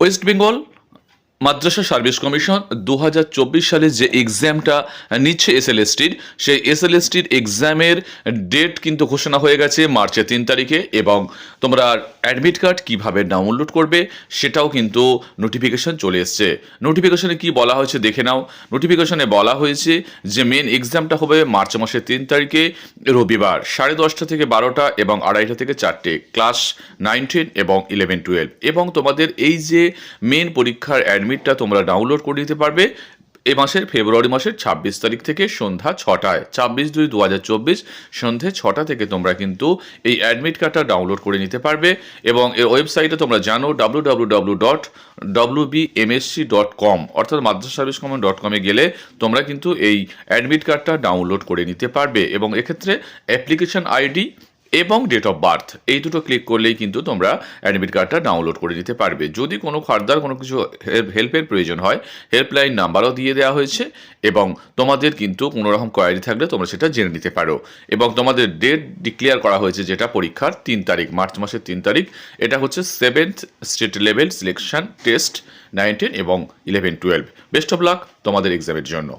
West Bengal Madrasah service commission দু হাজার চব্বিশ সালে যে এক্সামটা নিচ্ছে এসএলএসটির, সেই এসএলএসটির এক্সামের ডেট কিন্তু ঘোষণা হয়ে গেছে মার্চের তিন তারিখে এবং তোমরা অ্যাডমিট কার্ড কীভাবে ডাউনলোড করবে সেটাও কিন্তু নোটিফিকেশন চলে এসছে। নোটিফিকেশনে কি বলা হয়েছে দেখে নাও। নোটিফিকেশনে বলা হয়েছে যে মেন এক্সামটা হবে মার্চ মাসের তিন তারিখে রবিবার, সাড়ে দশটা থেকে বারোটা এবং আড়াইটা থেকে চারটে ক্লাস নাইন টেন এবং ইলেভেন টুয়েলভ এবং তোমাদের এই যে মেন পরীক্ষার অ্যাডমিটটা তোমরা ডাউনলোড করে নিতে পারবে এ মাসের ফেব্রুয়ারি মাসের ছাব্বিশ তারিখ থেকে সন্ধ্যা ছটায়। ছাব্বিশ দুই দু হাজার চব্বিশ সন্ধে ছটা থেকে তোমরা কিন্তু এই অ্যাডমিট কার্ডটা ডাউনলোড করে নিতে পারবে এবং এর ওয়েবসাইটে তোমরা জানো W W W dot W B MSC dot com অর্থাৎ মাদ্রাসা সার্ভিস কমন ডট কমে গেলে তোমরা কিন্তু এই অ্যাডমিট কার্ডটা ডাউনলোড করে নিতে পারবে এবং এক্ষেত্রে অ্যাপ্লিকেশন আইডি এবং ডেট অফ বার্থ এই দুটো ক্লিক করলেই কিন্তু তোমরা অ্যাডমিট কার্ডটা ডাউনলোড করে নিতে পারবে। যদি কোনো ফার্দার কোনো কিছু হেল্পের প্রয়োজন হয় হেল্পলাইন নাম্বারও দিয়ে দেওয়া হয়েছে এবং তোমাদের কিন্তু কোনো রকম কোয়ারি থাকলে তোমরা সেটা জেনে নিতে পারো। এবং তোমাদের ডেট ডিক্লেয়ার করা হয়েছে যেটা পরীক্ষার তিন তারিখ মার্চ মাসের তিন তারিখ, এটা হচ্ছে seventh state level selection test nineteen এবং eleven twelve best of luck তোমাদের এক্সামের জন্য।